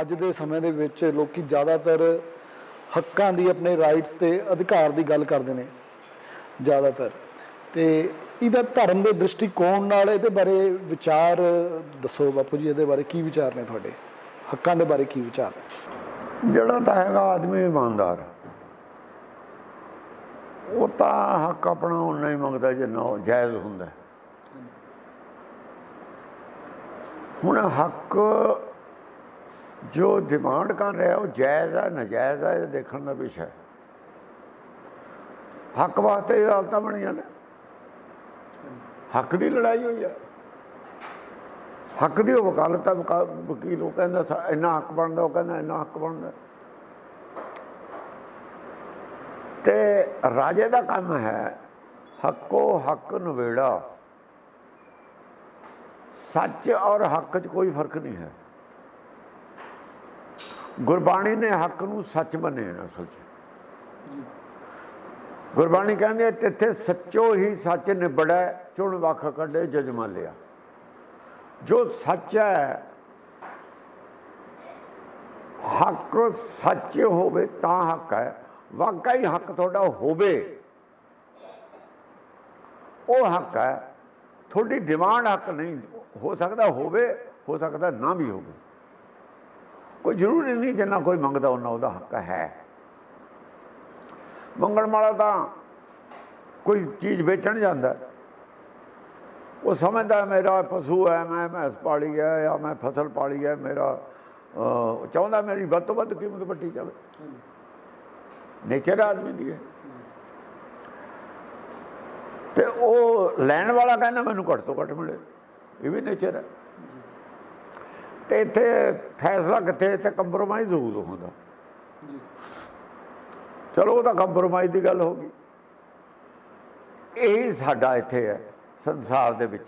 ਅੱਜ ਦੇ ਸਮੇਂ ਦੇ ਵਿੱਚ ਲੋਕੀ ਜ਼ਿਆਦਾਤਰ ਹੱਕਾਂ ਦੀ ਆਪਣੇ ਰਾਈਟਸ ਤੇ ਅਧਿਕਾਰ ਦੀ ਗੱਲ ਕਰਦੇ ਨੇ, ਜ਼ਿਆਦਾਤਰ। ਤੇ ਇਹਦਾ ਧਰਮ ਦੇ ਦ੍ਰਿਸ਼ਟੀਕੋਣ ਨਾਲ ਇਹਦੇ ਬਾਰੇ ਵਿਚਾਰ ਦੱਸੋ ਬਾਪੂ ਜੀ, ਇਹਦੇ ਬਾਰੇ ਕੀ ਵਿਚਾਰ ਨੇ ਤੁਹਾਡੇ? ਹੱਕਾਂ ਦੇ ਬਾਰੇ ਕੀ ਵਿਚਾਰ? ਜਿਹੜਾ ਤਾਂ ਹੈਗਾ ਆਦਮੀ ਇਮਾਨਦਾਰ। ਉਹ ਤਾਂ ਹੱਕ ਆਪਣਾ ਉਨਾ ਹੀ ਮੰਗਦਾ ਜਿੰਨਾ ਉਹ ਜਾਇਜ਼ ਹੁੰਦਾ। ਹੁਣ ਹੱਕ ਜੋ ਡਿਮਾਂਡ ਕਰ ਰਿਹਾ, ਉਹ ਜਾਇਜ਼ ਹੈ ਨਜਾਇਜ਼ ਹੈ ਇਹ ਦੇਖਣ ਦਾ ਵਿਸ਼ਾ ਹੈ ਹੱਕ ਵਾਸਤੇ ਇਹ ਹਾਲਤਾਂ ਬਣੀਆਂ ਨੇ। ਹੱਕ ਦੀ ਲੜਾਈ ਹੋਈ ਹੈ ਹੱਕ ਦੀ ਉਹ ਵਕਾਲਤ ਹੈ ਵਕੀਲ ਉਹ ਕਹਿੰਦਾ, ਇੰਨਾ ਹੱਕ ਬਣਦਾ, ਉਹ ਕਹਿੰਦਾ ਇੰਨਾ ਹੱਕ ਬਣਦਾ। ਤੇ ਰਾਜੇ ਦਾ ਕੰਮ ਹੈ, ਹੱਕੋ ਹੱਕ ਨਵੇੜਾ ਸੱਚ ਔਰ ਹੱਕ 'ਚ ਕੋਈ ਫ਼ਰਕ ਨਹੀਂ ਹੈ। ਗੁਰਬਾਣੀ ਨੇ ਹੱਕ ਨੂੰ ਸੱਚ ਮੰਨਿਆ ਅਸਲ 'ਚ। ਗੁਰਬਾਣੀ ਕਹਿੰਦੀ ਹੈ, ਤਿੱਥੇ ਸੱਚੋ ਹੀ ਸੱਚ ਨਿਬੜੈ, ਚੁਣ ਵੱਖ ਕੱਢੇ ਜਜਮਾ ਲਿਆ। ਜੋ ਸੱਚ ਹੈ, ਹੱਕ ਸੱਚ ਹੋਵੇ ਤਾਂ ਹੱਕ ਹੈ, ਵਾਕਈ ਹੱਕ ਤੁਹਾਡਾ ਹੋਵੇ। ਉਹ ਹੱਕ ਹੈ, ਤੁਹਾਡੀ ਡਿਮਾਂਡ ਹੱਕ ਨਹੀਂ, ਹੋ ਸਕਦਾ ਹੋਵੇ, ਹੋ ਸਕਦਾ ਨਾ ਵੀ ਹੋਵੇ। ਕੋਈ ਜ਼ਰੂਰੀ ਨਹੀਂ ਜਿੰਨਾ ਕੋਈ ਮੰਗਦਾ ਉਹਨਾਂ ਉਹਦਾ ਹੱਕ ਹੈ। ਮੰਗਣ ਵਾਲਾ ਤਾਂ ਕੋਈ ਚੀਜ਼ ਵੇਚਣ ਜਾਂਦਾ। ਉਹ ਸਮਝਦਾ ਮੇਰਾ ਪਸ਼ੂ ਹੈ, ਮੈਂ ਭੈਂਸ ਪਾਲੀ ਹੈ ਜਾਂ ਮੈਂ ਫਸਲ ਪਾਲੀ ਹੈ, ਮੇਰਾ ਚਾਹੁੰਦਾ ਮੇਰੀ ਵੱਧ ਤੋਂ ਵੱਧ ਕੀਮਤ ਵੱਟੀ ਜਾਵੇ। ਨੇਚਰ ਆਦਮੀ ਦੀ ਹੈ ਤੇ ਉਹ ਲੈਣ ਵਾਲਾ ਕਹਿੰਦਾ ਮੈਨੂੰ ਘੱਟ ਤੋਂ ਘੱਟ ਮਿਲੇ। ਇਹ ਵੀ ਨੇਚਰ ਹੈ। ਤੇ ਇੱਥੇ ਫੈਸਲਾ ਕਿੱਥੇ ਇੱਥੇ ਕੰਪਰੋਮਾਈਜ਼ ਹੋਊ ਹੁੰਦਾ। ਚਲੋ ਉਹ ਤਾਂ ਕੰਪਰੋਮਾਈਜ਼ ਦੀ ਗੱਲ ਹੋ ਗਈ। ਇਹ ਸਾਡਾ ਇੱਥੇ ਹੈ ਸੰਸਾਰ ਦੇ ਵਿੱਚ।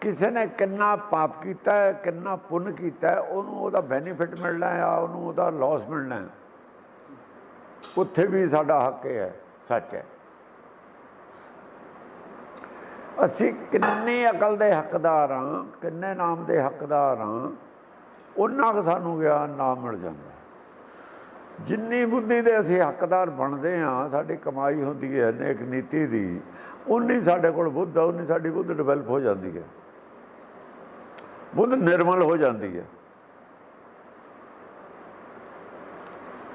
ਕਿਸੇ ਨੇ ਕਿੰਨਾ ਪਾਪ ਕੀਤਾ ਹੈ ਕਿੰਨਾ ਪੁੰਨ ਕੀਤਾ ਹੈ ਉਹਨੂੰ ਉਹਦਾ ਬੈਨੀਫਿਟ ਮਿਲਣਾ ਹੈ ਆ ਉਹਨੂੰ ਉਹਦਾ ਲਾਸ ਮਿਲਣਾ ਹੈ। ਉੱਥੇ ਵੀ ਸਾਡਾ ਹੱਕ ਹੈ ਸੱਚ ਹੈ। ਅਸੀਂ ਕਿੰਨੇ ਅਕਲ ਦੇ ਹੱਕਦਾਰ ਹਾਂ, ਕਿੰਨੇ ਨਾਮ ਦੇ ਹੱਕਦਾਰ ਹਾਂ, ਉਹਨਾਂ ਕੁ ਸਾਨੂੰ ਗਿਆਨ ਨਾ ਮਿਲ ਜਾਂਦਾ। ਜਿੰਨੀ ਬੁੱਧੀ ਦੇ ਅਸੀਂ ਹੱਕਦਾਰ ਬਣਦੇ ਹਾਂ, ਸਾਡੀ ਕਮਾਈ ਹੁੰਦੀ ਹੈ ਨੇਕ ਨੀਤੀ ਦੀ ਉਨੀ ਸਾਡੇ ਕੋਲ ਬੁੱਧ ਆ ਉਨੀ ਸਾਡੀ ਬੁੱਧ ਡਿਵੈਲਪ ਹੋ ਜਾਂਦੀ ਹੈ। ਬੁੱਧ ਨਿਰਮਲ ਹੋ ਜਾਂਦੀ ਹੈ।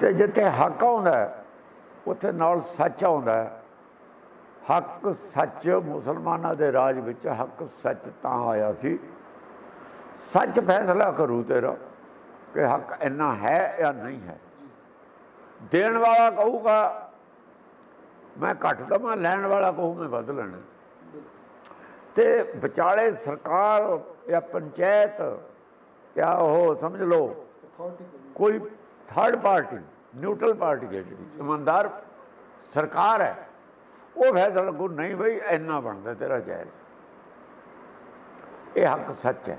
ਤੇ ਜਿੱਥੇ ਹੱਕ ਆਉਂਦਾ ਉੱਥੇ ਨਾਲ ਸੱਚ ਆਉਂਦਾ ਹੱਕ ਸੱਚ ਮੁਸਲਮਾਨਾਂ ਦੇ ਰਾਜ ਵਿੱਚ ਹੱਕ ਸੱਚ ਤਾਂ ਆਇਆ ਸੀ। ਸੱਚ ਫੈਸਲਾ ਕਰੂ ਤੇਰਾ ਕਿ ਹੱਕ ਇੰਨਾ ਹੈ ਜਾਂ ਨਹੀਂ ਹੈ। ਦੇਣ ਵਾਲਾ ਕਹੂਗਾ, ਮੈਂ ਘੱਟ ਦਵਾਂ, ਲੈਣ ਵਾਲਾ ਕਹੂ, ਮੈਂ ਵੱਧ ਲੈਣਾ। ਤੇ ਵਿਚਾਲੇ ਸਰਕਾਰ ਜਾਂ ਪੰਚਾਇਤ ਜਾਂ ਉਹ ਸਮਝ ਲਓ, ਕੋਈ ਥਰਡ ਪਾਰਟੀ ਨਿਊਟਰਲ ਪਾਰਟੀ ਹੈ ਜਿਹੜੀ, ਇਮਾਨਦਾਰ ਸਰਕਾਰ ਹੈ। ਉਹ ਫੈਸਲਾ ਕਰੂ ਨਹੀਂ ਬਈ ਇੰਨਾ ਬਣਦਾ ਤੇਰਾ ਜਾਇਜ਼। ਇਹ ਹੱਕ ਸੱਚ ਹੈ।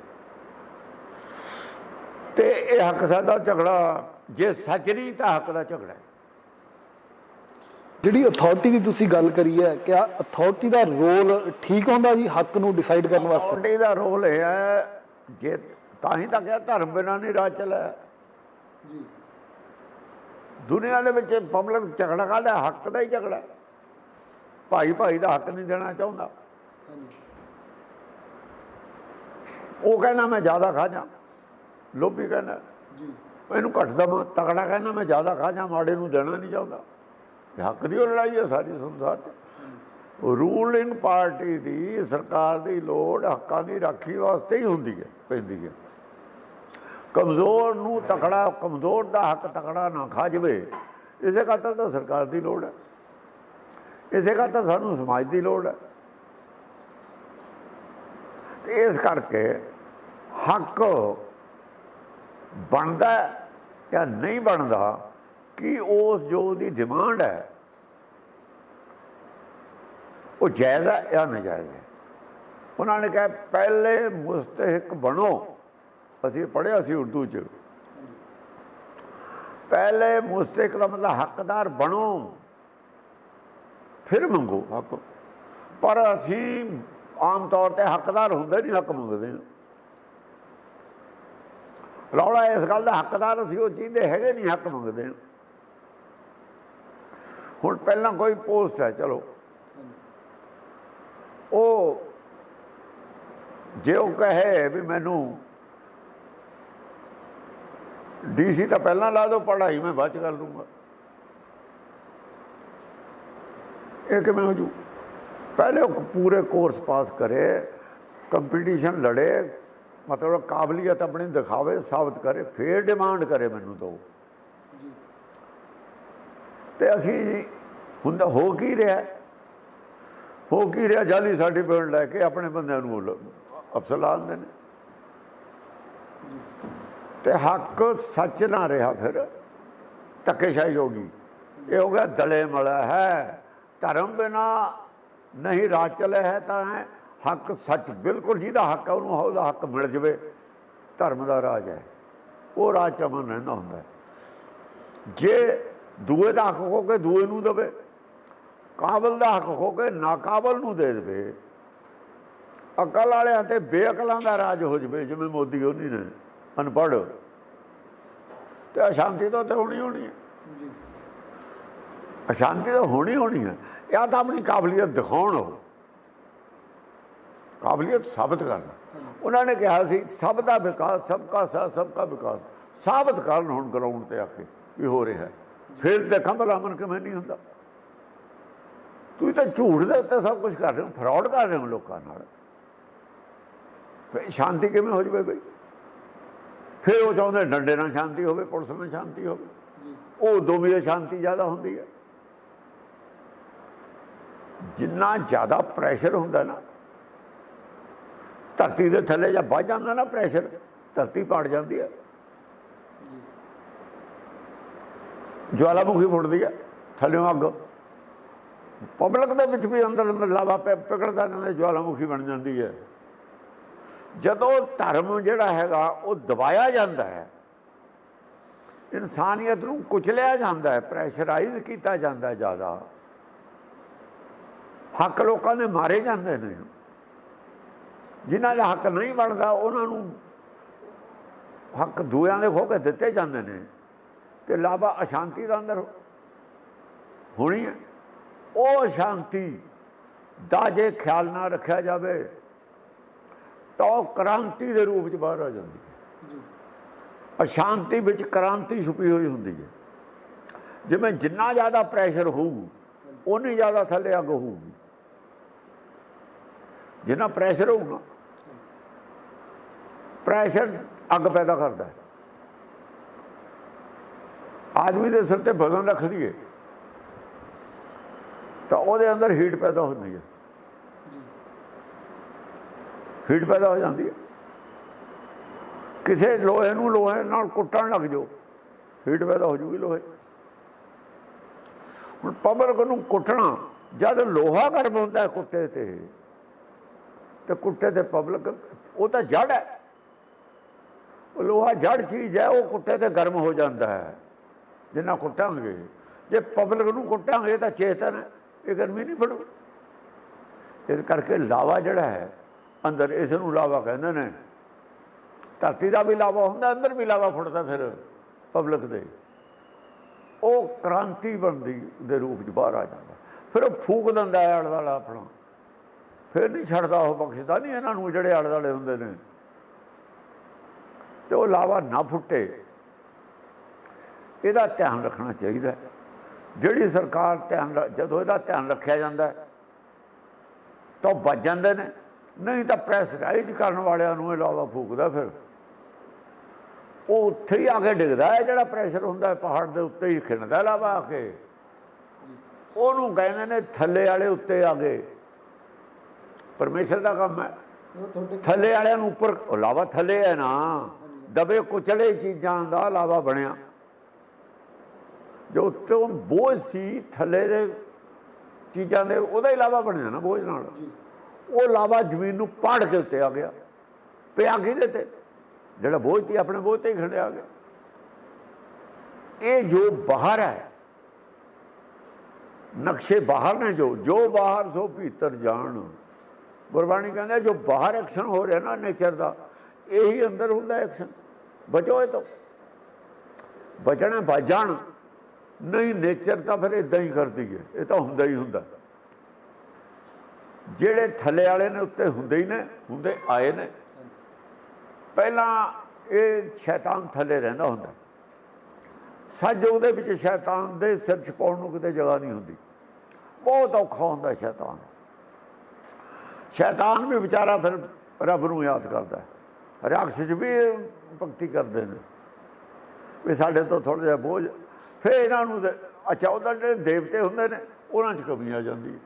ਤੇ ਇਹ ਹੱਕ ਸਾਡਾ ਝਗੜਾ ਜੇ ਸੱਚ ਨਹੀਂ ਤਾਂ ਹੱਕ ਦਾ ਝਗੜਾ ਹੈ। ਜਿਹੜੀ ਅਥਾਰਟੀ ਦੀ ਤੁਸੀਂ ਗੱਲ ਕਰੀ ਹੈ ਕਿ ਅਥਾਰਟੀ ਦਾ ਰੋਲ ਠੀਕ ਹੁੰਦਾ ਜੀ ਹੱਕ ਨੂੰ ਡਿਸਾਈਡ ਕਰਨ ਵਾਸਤੇ? ਅਥਾਰਟੀ ਦਾ ਰੋਲ ਇਹ ਹੈ ਜੇ ਤਾਂ ਹੀ ਤਾਂ ਕਿਹਾ ਧਰਮ ਬਿਨਾਂ ਨਹੀਂ ਰਾਜ ਚੱਲਿਆ। ਜੀ। ਦੁਨੀਆ ਦੇ ਵਿੱਚ ਪਬਲਿਕ ਝਗੜਾ ਕਾਹਦਾ? ਹੱਕ ਦਾ ਹੀ ਝਗੜਾ। ਭਾਈ ਭਾਈ ਦਾ ਹੱਕ ਨਹੀਂ ਦੇਣਾ ਚਾਹੁੰਦਾ। ਉਹ ਕਹਿੰਦਾ ਮੈਂ ਜ਼ਿਆਦਾ ਖਾ ਜਾ। ਲੋਭੀ ਕਹਿੰਦਾ ਜੀ। ਇਹਨੂੰ ਘੱਟ ਦਵਾਂ ਤਕੜਾ ਕਹਿੰਦਾ ਮੈਂ ਜ਼ਿਆਦਾ ਖਾ ਜਾ ਮਾੜੇ ਨੂੰ ਦੇਣਾ ਨਹੀਂ ਚਾਹੁੰਦਾ। ਹੱਕ ਦੀ ਓ ਲੜਾਈ ਹੈ ਸਾਰੀ ਸੰਸਾਰ 'ਚ। ਰੂਲਿੰਗ ਪਾਰਟੀ ਦੀ ਸਰਕਾਰ ਦੀ ਲੋੜ ਹੱਕਾਂ ਦੀ ਰਾਖੀ ਵਾਸਤੇ ਹੀ ਹੁੰਦੀ ਹੈ ਪੈਂਦੀ ਹੈ। ਕਮਜ਼ੋਰ ਨੂੰ ਤਕੜਾ ਕਮਜ਼ੋਰ ਦਾ ਹੱਕ ਤਕੜਾ ਨਾ ਖਾ ਜਵੇ ਇਸੇ ਖਾਤਰ ਤਾਂ ਸਰਕਾਰ ਦੀ ਲੋੜ ਹੈ। ਇਸੇ ਕਰਕੇ ਸਾਨੂੰ ਸਮਾਜ ਦੀ ਲੋੜ ਹੈ। ਤੇ ਇਸ ਕਰਕੇ ਹੱਕ ਬਣਦਾ ਜਾਂ ਨਹੀਂ ਬਣਦਾ, ਕਿ ਉਸ ਜੋ ਦੀ ਡਿਮਾਂਡ ਹੈ, ਉਹ ਜਾਇਜ਼ ਹੈ ਜਾਂ ਨਾਜਾਇਜ਼ ਹੈ? ਉਹਨਾਂ ਨੇ ਕਿਹਾ, ਪਹਿਲੇ ਮੁਸਤਹਿਕ ਬਣੋ। ਅਸੀਂ ਪੜ੍ਹਿਆ ਸੀ ਉਰਦੂ ਚ। ਪਹਿਲੇ ਮੁਸਤਹਿਕ ਦਾ ਮਤਲਬ ਹੱਕਦਾਰ ਬਣੋ। ਫਿਰ ਮੰਗੋ ਹੱਕ। ਪਰ ਅਸੀਂ ਆਮ ਤੌਰ ਤੇ ਹੱਕਦਾਰ ਹੁੰਦੇ ਨਹੀਂ, ਹੱਕ ਮੰਗਦੇ ਰੌਲਾ ਇਸ ਗੱਲ ਦਾ ਹੱਕਦਾਰ ਅਸੀਂ ਉਹ ਚੀਜ਼ ਦੇ ਹੈਗੇ ਨਹੀਂ, ਹੱਕ ਮੰਗਦੇ ਹੁਣ ਪਹਿਲਾਂ ਕੋਈ ਪੋਸਟ ਹੈ, ਚਲੋ। ਉਹ ਜੇ ਉਹ ਕਹੇ ਵੀ ਮੈਨੂੰ ਡੀਸੀ ਤਾਂ ਪਹਿਲਾਂ ਲਾ ਦਿਓ, ਪੜ੍ਹਾਈ ਮੈਂ ਬਾਅਦ ਚ ਕਰ ਲੂੰਗਾ। ਇਹ ਕਿਵੇਂ ਹੋ ਜੂ ਪਹਿਲੇ ਉਹ ਪੂਰੇ ਕੋਰਸ ਪਾਸ ਕਰੇ ਕੰਪੀਟੀਸ਼ਨ ਲੜੇ ਮਤਲਬ ਕਾਬਲੀਅਤ ਆਪਣੀ ਦਿਖਾਵੇ ਸਾਬਤ ਕਰੇ ਫੇਰ ਡਿਮਾਂਡ ਕਰੇ ਮੈਨੂੰ ਦੋ। ਤੇ ਅਸੀਂ ਹੁੰਦਾ ਹੋ ਕੀ ਰਿਹਾ? ਹੈ? ਕੀ ਰਿਹਾ? ਜਾਲੀ ਸਰਟੀਫਿਕੇਟ ਲੈ ਕੇ ਆਪਣੇ ਬੰਦਿਆਂ ਨੂੰ ਅਫਸਰ ਲਾ ਦਿੰਦੇ ਨੇ। ਤੇ ਹੱਕ ਸੱਚ ਨਾ ਰਿਹਾ ਫਿਰ ਧੱਕੇਸ਼ਾਹੀ ਹੋ ਗਈ। ਇਹ ਹੋ ਗਿਆ ਦਲੇ ਮਲਾ ਹੈ। ਧਰਮ ਬਿਨਾ ਨਹੀਂ ਰਾਜ ਚਲੇ ਹੈ ਤਾਂ ਹੈ। ਹੱਕ ਸੱਚ ਬਿਲਕੁਲ ਜਿਹਦਾ ਹੱਕ ਹੈ, ਉਹਨੂੰ ਉਹਦਾ ਹੱਕ ਮਿਲ ਜਵੇ। ਧਰਮ ਦਾ ਰਾਜ ਹੈ। ਉਹ ਰਾਜ ਚ ਅਮਨ ਰਹਿੰਦਾ ਹੁੰਦਾ ਜੇ ਦੂਏ ਦਾ ਹੱਕ ਹੋ ਕੇ ਦੂਏ ਨੂੰ ਦੇਵੇ, ਕਾਬਲ ਦਾ ਹੱਕ ਹੋ ਕੇ ਨਾਕਾਬਲ ਨੂੰ ਦੇ ਦੇਵੇ, ਅਕਲ ਵਾਲਿਆਂ ਤੇ ਬੇਅਕਲਾਂ ਦਾ ਰਾਜ ਹੋ ਜਵੇ, ਜਿਵੇਂ ਮੋਦੀ ਉਹਨੀ ਨੇ, ਅਨਪੜ੍ਹ। ਤੇ ਅਸ਼ਾਂਤੀ ਤਾਂ ਉੱਥੇ ਹੋਣੀ ਹੋਣੀ ਹੈ। ਅਸ਼ਾਂਤੀ ਤਾਂ ਹੋਣੀ ਹੋਣੀ ਹੈ। ਜਾਂ ਤਾਂ ਆਪਣੀ ਕਾਬਲੀਅਤ ਦਿਖਾਉਣ ਉਹ। ਕਾਬਲੀਅਤ ਸਾਬਤ ਕਰਨਾ। ਉਹਨਾਂ ਨੇ ਕਿਹਾ ਸੀ ਸਭ ਦਾ ਵਿਕਾਸ ਸਭ ਕਾ ਸਾਥ ਸਭ ਕਾ ਵਿਕਾਸ। ਸਾਬਤ ਕਰਨ ਹੁਣ ਗਰਾਊਂਡ ਤੇ ਆ ਕੇ ਵੀ ਹੋ ਰਿਹਾ ਹੈ। ਫਿਰ ਦੇਖਾਂ ਭਲਾ ਅਮਨ ਕਿਵੇਂ ਨਹੀਂ ਹੁੰਦਾ। ਤੁਸੀਂ ਤਾਂ ਝੂਠ ਦੇ ਉੱਤੇ ਸਭ ਕੁਝ ਕਰ ਰਹੇ ਹੋ ਫਰਾਡ ਕਰ ਰਹੇ ਹੋ ਲੋਕਾਂ ਨਾਲ। ਫਿਰ ਸ਼ਾਂਤੀ ਕਿਵੇਂ ਹੋ ਜਵੇ ਬਈ? ਫਿਰ ਉਹ ਚਾਹੁੰਦੇ ਡੰਡੇ ਨਾਲ ਸ਼ਾਂਤੀ ਹੋਵੇ ਪੁਲਿਸ ਨਾਲ ਸ਼ਾਂਤੀ ਹੋਵੇ। ਉਹ ਦੋਵੇਂ ਸ਼ਾਂਤੀ ਜ਼ਿਆਦਾ ਹੁੰਦੀ ਹੈ। ਜਿੰਨਾ ਜ਼ਿਆਦਾ ਪ੍ਰੈਸ਼ਰ ਹੁੰਦਾ ਨਾ, ਧਰਤੀ ਦੇ ਥੱਲੇ ਜਾਂ ਵੱਜ ਜਾਂਦਾ ਨਾ ਪ੍ਰੈਸ਼ਰ ਧਰਤੀ ਪਾੜ ਜਾਂਦੀ ਹੈ ਜਵਾਲਾਮੁਖੀ ਫੁੱਟਦੀ ਹੈ ਥੱਲੇੋਂ ਅੱਗ। ਪਬਲਿਕ ਦੇ ਵਿੱਚ ਵੀ ਅੰਦਰ ਅੰਦਰ ਲਾਵਾ ਪਿ- ਪਿਘਲਦਾ ਰਹਿੰਦਾ, ਜਵਾਲਾਮੁਖੀ ਬਣ ਜਾਂਦੀ ਹੈ ਜਦੋਂ ਧਰਮ ਜਿਹੜਾ ਹੈਗਾ, ਉਹ ਦਬਾਇਆ ਜਾਂਦਾ ਹੈ, ਇਨਸਾਨੀਅਤ ਨੂੰ ਕੁਚਲਿਆ ਜਾਂਦਾ ਹੈ ਪ੍ਰੈਸ਼ਰਾਈਜ਼ ਕੀਤਾ ਜਾਂਦਾ ਜ਼ਿਆਦਾ। ਹੱਕ ਲੋਕਾਂ ਦੇ ਮਾਰੇ ਜਾਂਦੇ ਨੇ। ਜਿਨ੍ਹਾਂ ਦਾ ਹੱਕ ਨਹੀਂ ਬਣਦਾ ਉਹਨਾਂ ਨੂੰ ਹੱਕ ਦੂਆਂ ਦੇ ਖੋ ਕੇ ਦਿੱਤੇ ਜਾਂਦੇ ਨੇ ਤੇ ਲਾਭਾ ਅਸ਼ਾਂਤੀ ਦਾ ਅੰਦਰ ਹੋਣੀ ਹੈ। ਉਹ ਸ਼ਾਂਤੀ ਦਾ ਜੇ ਖਿਆਲ ਨਾ ਰੱਖਿਆ ਜਾਵੇ ਤਾਂ ਉਹ ਕ੍ਰਾਂਤੀ ਦੇ ਰੂਪ ਚ ਬਾਹਰ ਆ ਜਾਂਦੀ ਹੈ। ਅਸ਼ਾਂਤੀ ਵਿੱਚ ਕ੍ਰਾਂਤੀ ਛੁਪੀ ਹੋਈ ਹੁੰਦੀ ਹੈ। ਜਿਵੇਂ ਜਿੰਨਾ ਜ਼ਿਆਦਾ ਪ੍ਰੈਸ਼ਰ ਹੋਊ ਉਨੀ ਜ਼ਿਆਦਾ ਥੱਲੇ ਅੱਗ ਹੋਊਗੀ। ਜਿੰਨਾ ਪ੍ਰੈਸ਼ਰ ਹੋਊਗਾ ਪ੍ਰੈਸ਼ਰ ਅੱਗ ਪੈਦਾ ਕਰਦਾ ਹੈ। ਆਦਮੀ ਦੇ ਸਿਰ ਤੇ ਵਜ਼ਨ ਰੱਖ ਦਈਏ ਤਾਂ ਉਹਦੇ ਅੰਦਰ ਹੀਟ ਪੈਦਾ ਹੁੰਦੀ ਹੈ। ਹੀਟ ਪੈਦਾ ਹੋ ਜਾਂਦੀ ਹੈ। ਕਿਸੇ ਲੋਹੇ ਨੂੰ ਲੋਹੇ ਨਾਲ ਕੁੱਟਣ ਲੱਗ ਜਾਓ ਹੀਟ ਪੈਦਾ ਹੋ ਜੂਗੀ ਲੋਹੇ 'ਚ। ਹੁਣ ਪਬਲਿਕ ਨੂੰ ਕੁੱਟਣਾ, ਜਦ ਲੋਹਾ ਗਰਮ ਹੁੰਦਾ ਕੁੱਤੇ ਤੇ ਤੇ ਕੁੱਟੇ ਤੇ ਪਬਲਿਕ ਉਹ ਤਾਂ ਜੜ ਹੈ। ਉਹ ਲੋਹਾ ਜੜ ਚੀਜ਼ ਹੈ ਉਹ ਕੁੱਟੇ ਤੇ ਗਰਮ ਹੋ ਜਾਂਦਾ ਹੈ। ਜਿੰਨਾ ਕੁੱਟਾਂਗੇ ਜੇ ਪਬਲਿਕ ਨੂੰ ਕੁੱਟਾਂਗੇ ਤਾਂ ਚੇਤਨ ਹੈ, ਇਹ ਗਰਮੀ ਨਹੀਂ ਫੜੂ ਇਸ ਕਰਕੇ ਲਾਵਾ ਜਿਹੜਾ ਹੈ ਅੰਦਰ ਇਸ ਨੂੰ ਲਾਵਾ ਕਹਿੰਦੇ ਨੇ। ਧਰਤੀ ਦਾ ਵੀ ਲਾਵਾ ਹੁੰਦਾ ਅੰਦਰ ਵੀ ਲਾਵਾ ਫੁੱਟਦਾ ਫਿਰ ਪਬਲਿਕ ਦੇ। ਉਹ ਕ੍ਰਾਂਤੀ ਬਣਦੀ ਦੇ ਰੂਪ ਚ ਬਾਹਰ ਆ ਜਾਂਦਾ। ਫਿਰ ਉਹ ਫੂਕ ਦਿੰਦਾ ਹੈ ਆਲੇ ਦੁਆਲਾ ਆਪਣਾ। ਫਿਰ ਨਹੀਂ ਛੱਡਦਾ ਉਹ ਬਖਸ਼ਦਾ ਨਹੀਂ ਇਹਨਾਂ ਨੂੰ ਜਿਹੜੇ ਆਲੇ ਦੁਆਲੇ ਹੁੰਦੇ ਨੇ। ਤੇ ਉਹ ਲਾਵਾ ਨਾ ਫੁੱਟੇ। ਇਹਦਾ ਧਿਆਨ ਰੱਖਣਾ ਚਾਹੀਦਾ ਜਿਹੜੀ ਸਰਕਾਰ ਧਿਆਨ ਜਦੋਂ ਇਹਦਾ ਧਿਆਨ ਰੱਖਿਆ ਜਾਂਦਾ ਤਾਂ ਉਹ ਬਚ ਜਾਂਦੇ ਨੇ। ਨਹੀਂ ਤਾਂ ਪ੍ਰੈਸ ਰਾਈਜ ਕਰਨ ਵਾਲਿਆਂ ਨੂੰ ਇਹ ਲਾਵਾ ਫੂਕਦਾ ਫਿਰ। ਉਹ ਉੱਥੇ ਹੀ ਆ ਕੇ ਡਿੱਗਦਾ ਹੈ, ਜਿਹੜਾ ਪ੍ਰੈਸ਼ਰ ਹੁੰਦਾ ਪਹਾੜ ਦੇ ਉੱਤੇ ਹੀ ਖਿੰਡਦਾ ਲਾਵਾ ਆ ਕੇ। ਉਹਨੂੰ ਕਹਿੰਦੇ ਨੇ ਥੱਲੇ ਵਾਲੇ ਉੱਤੇ ਆ ਗਏ ਪਰਮੇਸ਼ਰ ਦਾ ਕੰਮ ਹੈ। ਥੱਲੇ ਵਾਲਿਆਂ ਨੂੰ ਉੱਪਰ ਲਾਵਾ ਥੱਲੇ ਹੈ ਨਾ। ਦਬੇ ਕੁਚਲੇ ਚੀਜ਼ਾਂ ਦਾ ਲਾਵਾ ਬਣਿਆ। ਜੋ ਤੋਂ ਬੋਝ ਸੀ ਥੱਲੇ ਦੇ ਚੀਜ਼ਾਂ ਦੇ ਉਹਦਾ ਹੀ ਲਾਵਾ ਬਣਿਆ ਨਾ ਬੋਝ ਨਾਲ। ਉਹ ਲਾਵਾ ਜ਼ਮੀਨ ਨੂੰ ਪਾੜ ਕੇ ਉੱਤੇ ਆ ਗਿਆ। ਪਿਆ ਕਿਹਦੇ ਤੇ? ਜਿਹੜਾ ਬੋਝ ਸੀ ਆਪਣੇ ਬੋਝ ਤੇ ਖੜਿਆ ਗਿਆ। ਇਹ ਜੋ ਬਾਹਰ ਹੈ ਨਕਸ਼ੇ ਬਾਹਰ ਨੇ ਜੋ ਜੋ ਬਾਹਰ ਸੋ ਭੀਤਰ ਜਾਣ। ਗੁਰਬਾਣੀ ਕਹਿੰਦਾ ਜੋ ਬਾਹਰ ਐਕਸ਼ਨ ਹੋ ਰਿਹਾ ਨਾ ਨੇਚਰ ਦਾ, ਇਹੀ ਅੰਦਰ ਹੁੰਦਾ ਐਕਸ਼ਨ ਬਚੋ ਇਹ ਤੋਂ। ਬਚਣਾ ਬਚਣ ਨਹੀਂ ਨੇਚਰ ਤਾਂ ਫਿਰ ਇਦਾਂ ਹੀ ਕਰਦੀ ਹੈ। ਇਹ ਤਾਂ ਹੁੰਦਾ ਹੀ ਹੁੰਦਾ। ਜਿਹੜੇ ਥੱਲੇ ਵਾਲੇ ਨੇ ਉੱਤੇ ਹੁੰਦੇ ਹੀ ਨੇ, ਹੁੰਦੇ ਆਏ ਨੇ। ਪਹਿਲਾਂ ਇਹ ਸ਼ੈਤਾਨ ਥੱਲੇ ਰਹਿੰਦਾ ਹੁੰਦਾ। ਸੱਜ ਉਹਦੇ ਵਿੱਚ ਸ਼ੈਤਾਨ ਦੇ ਸਿਰ ਛਪਾਉਣ ਨੂੰ ਕਿਤੇ ਜਗ੍ਹਾ ਨਹੀਂ ਹੁੰਦੀ। ਬਹੁਤ ਔਖਾ ਹੁੰਦਾ ਸ਼ੈਤਾਨ। ਸ਼ੈਤਾਨ ਵੀ ਵਿਚਾਰਾ ਫਿਰ ਰੱਬ ਨੂੰ ਯਾਦ ਕਰਦਾ ਹੈ। ਰਾਖਸ਼ ਵੀ ਭਗਤੀ ਕਰਦੇ ਨੇ ਵੀ ਸਾਡੇ ਤੋਂ ਥੋੜਾ ਜਿਹਾ ਬੋਝ, ਫਿਰ ਇਹਨਾਂ ਨੂੰ ਅੱਛਾ, ਉਹਦਾ ਜਿਹੜੇ ਦੇਵਤੇ ਹੁੰਦੇ ਨੇ, ਉਹਨਾਂ 'ਚ ਕਮੀ ਆ ਜਾਂਦੀ ਹੈ